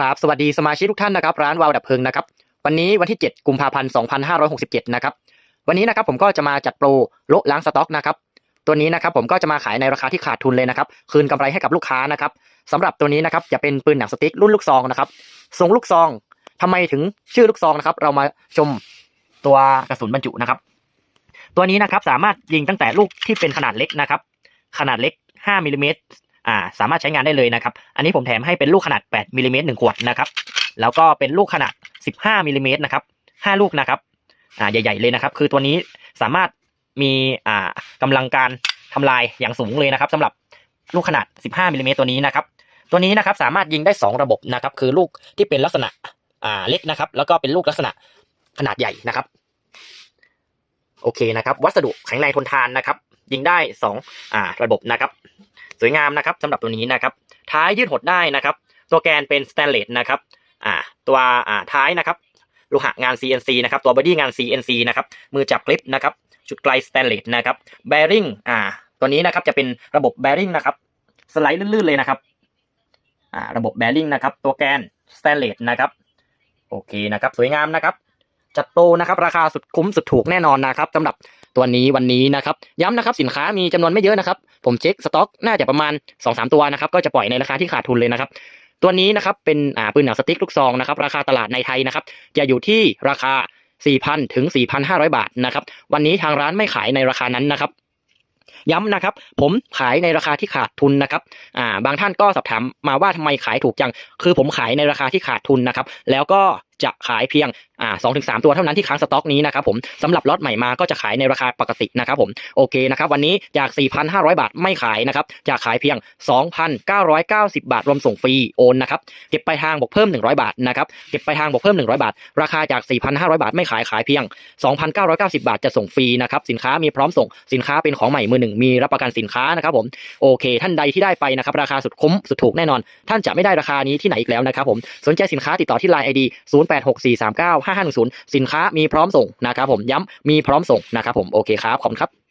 ครับสวัสดีสมาชิกทุกท่านนะครับร้านวาวดับเพลิงนะครับวันนี้วันที่ 7 กุมภาพันธ์ 2567 นะครับวันนี้นะครับผมก็จะมาจัดโปรโละล้างสต็อกนะครับตัวนี้นะครับผมก็จะมาขายในราคาที่ขาดทุนเลยนะครับคืนกำไรให้กับลูกค้านะครับสำหรับตัวนี้นะครับจะเป็นปืนหนังสติ๊กรุ่นลูกซองนะครับทรงลูกซองทำไมถึงชื่อลูกซองนะครับเรามาชมตัวกระสุนบรรจุนะครับตัวนี้นะครับสามารถยิงตั้งแต่ลูกที่เป็นขนาดเล็กนะครับขนาดเล็ก 5มิลลิเมตร อ่าสามารถใช้งานได้เลยนะครับ อันนี้ผมแถมให้เป็นลูกขนาด 8มิลลิเมตรหนึ่งขวดนะครับแล้วก็เป็นลูกขนาด 15มิลลิเมตรนะครับ5ลูกนะครับอ่าใหญ่ ๆเลยนะครับ คือตัวนี้สามารถมีอ่ากำลังการทำลายอย่างสูงเลยนะครับสำหรับลูกขนาด 15มิลลิเมตรตัวนี้นะครับ ตัวนี้นะครับสามารถยิงได้ 2 ระบบนะครับ คือลูกที่เป็นลักษณะอ่าเล็กนะครับ แล้วก็เป็นลูกลักษณะขนาดใหญ่นะครับ โอเคนะครับ วัสดุแข็งแรงทนทานนะครับ ยิงได้สองอ่าระบบนะครับ สวยงามนะครับสำหรับตัวนี้นะครับ ท้ายยืดหดได้นะครับ ตัวแกนเป็นสแตนเลสนะครับอ่าตัวอ่าท้ายนะครับโลหะงาน CNC นะครับ ตัวบอดี้งาน CNC นะครับ มือจับกริปนะครับ จุดไกลสแตนเลสนะครับ แบริ่ง อ่า ตัวนี้นะครับจะเป็นระบบแบริ่งนะครับ สไลด์ลื่นๆเลยนะครับ อ่า ระบบแบริ่งนะครับ ตัวแกนสแตนเลสนะครับ โอเคนะครับ สวยงามนะครับ จัดโปรนะครับ ราคาสุดคุ้มสุดถูกแน่นอนนะครับสำหรับ ตัวนี้วันนี้นะครับย้ำนะครับสินค้ามีจำนวนไม่เยอะนะครับ ผมเช็คสต็อกน่าจะประมาณ2-3ตัวนะครับก็จะปล่อยในราคาที่ขาดทุนเลยนะครับตัวนี้นะครับเป็นอ่าปืนหนังสติ๊กลูกซองนะครับราคาตลาดในไทยนะครับจะอยู่ที่ราคา 4,000 ถึง 4,500 บาทนะครับวันนี้ทางร้านไม่ขายในราคานั้นนะครับย้ำนะครับ ผมขายในราคาที่ขาดทุนนะครับอ่าบางท่านก็สอบถามมาว่าทำไมขายถูกจัง คือผมขายในราคาที่ขาดทุนนะครับ แล้วก็ จะขายเพียงอ่าสองถึงสามตัวเท่านั้นที่ค้างสต็อกนี้นะครับผมสำหรับล็อตใหม่มาก็จะขายในราคาปกตินะครับผมโอเคนะครับวันนี้จาก 4,500 บาทไม่ขายนะครับจะขายเพียง 2,990 บาทรวมส่งฟรีโอนนะครับเก็บไปลายทางบวกเพิ่ม 100 บาทนะครับเก็บไปลายทางบวกเพิ่ม 100 บาท ราคาจาก 4,500 บาทไม่ขายขายเพียง 2,990 บาทจะส่งฟรีนะครับสินค้ามีพร้อมส่งสินค้าเป็นของใหม่มือหนึ่งมีรับประกันสินค้านะครับผมโอเค ท่านใดที่ได้ไปนะครับราคาสุดคุ้มสุดถูกแน่นอน ท่านจะไม่ได้ราคานี้ที่ไหนอีกแล้วนะครับผมสนใจสินค้าติดต่อที่ Line ID 0864395510สินค้ามีพร้อมส่งนะครับผมย้ำมีพร้อมส่งนะครับผมโอเคครับขอบคุณครับ